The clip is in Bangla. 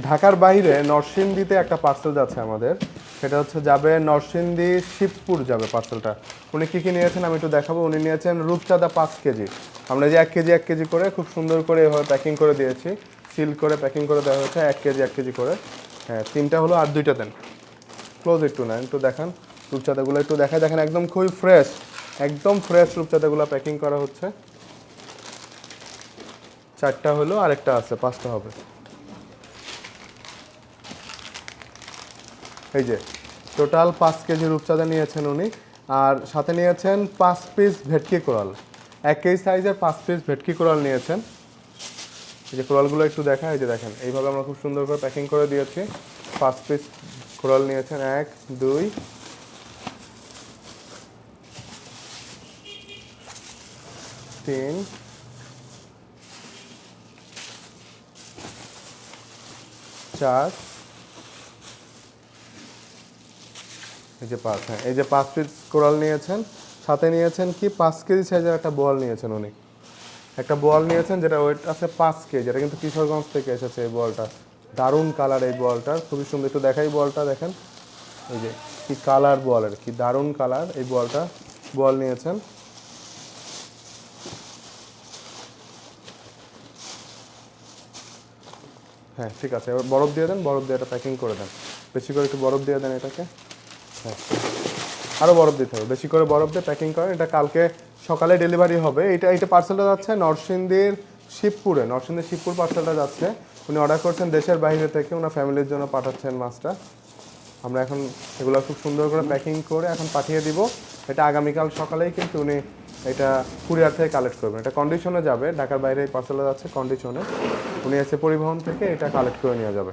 ঢাকার বাইরে নরসিংদীতে একটা পার্সেল যাচ্ছে আমাদের। সেটা হচ্ছে যাবে নরসিংদী শিবপুর যাবে পার্সেলটা উনি কী কী নিয়েছেন আমি একটু দেখাবো। উনি নিয়েছেন রূপচাঁদা পাঁচ কেজি। আমরা যে এক কেজি এক কেজি করে খুব সুন্দর করে এভাবে প্যাকিং করে দিয়েছি। সিল করে প্যাকিং করে দেওয়া হয়েছে, এক কেজি এক কেজি করে। হ্যাঁ তিনটা হলো আর দুইটা দেন। ক্লোজ একটু নেন, একটু দেখান। রূপচাঁদাগুলো একটু দেখায়। দেখেন, একদম খুবই ফ্রেশ একদম ফ্রেশ রূপচাঁদাগুলো প্যাকিং করা হচ্ছে। চারটা হলো, আরেকটা আছে, পাঁচটা হবে। এই যে টোটাল পাঁচ কেজি রূপচাঁদা নিয়েছেন উনি। আর সাথে নিয়েছেন পাঁচ পিস ভেটকি কোরাল। এক কেজি সাইজের পাঁচ পিস ভেটকি কোরাল নিয়েছেন। এই যে কোরালগুলো একটু দেখা এই যে দেখেন, এইভাবে আমরা খুব সুন্দর করে প্যাকিং করে দিয়েছি। পাঁচ পিস কোরাল নিয়েছেন, এক, দুই। তিন। চার। এই যে পাঁচ হ্যাঁ এই যে পাঁচ পিস কোরাল নিয়েছেন, সাথে নিয়েছেন কি? পাঁচ কেজি সাইজের একটা বোয়াল নিয়েছেন উনি। একটা বোয়াল নিয়েছেন যেটা ওয়েট আছে পাঁচ কেজি, এটা কিন্তু কিশোরগঞ্জ থেকে এসেছে এই বলটা দারুণ কালার এই বলটার খুবই সুন্দর। একটু দেখাই বলটা দেখেন। এই যে, কি কালার বলের কি, দারুণ কালার এই বলটা বল নিয়েছেন। হ্যাঁ ঠিক আছে, এবার বরফ দিয়ে দেন, বরফ দিয়ে এটা প্যাকিং করে দেন। বেশি করে একটু বরফ দিয়ে দেন এটাকে। আরও বরফ দিতে হবে, বেশি করে বরফ দিয়ে প্যাকিং করেন। এটা কালকে সকালে ডেলিভারি হবে। এটা এটা পার্সেলটা যাচ্ছে নরসিংদীর শিবপুরে। নরসিংদীর শিবপুর পার্সেলটা যাচ্ছে। উনি অর্ডার করছেন দেশের বাইরে থেকে, ওনার ফ্যামিলির জন্য পাঠাচ্ছেন মাছটা। আমরা এখন এগুলো খুব সুন্দর করে প্যাকিং করে এখন পাঠিয়ে দিব। এটা আগামীকাল সকালেই কিন্তু উনি এটা কুরিয়ার থেকে কালেক্ট করবেন। এটা কন্ডিশনে যাবে। ঢাকার বাইরে পার্সেলটা যাচ্ছে কন্ডিশনে উনি এসে পরিবহন থেকে এটা কালেক্ট করে নিয়ে যাবে।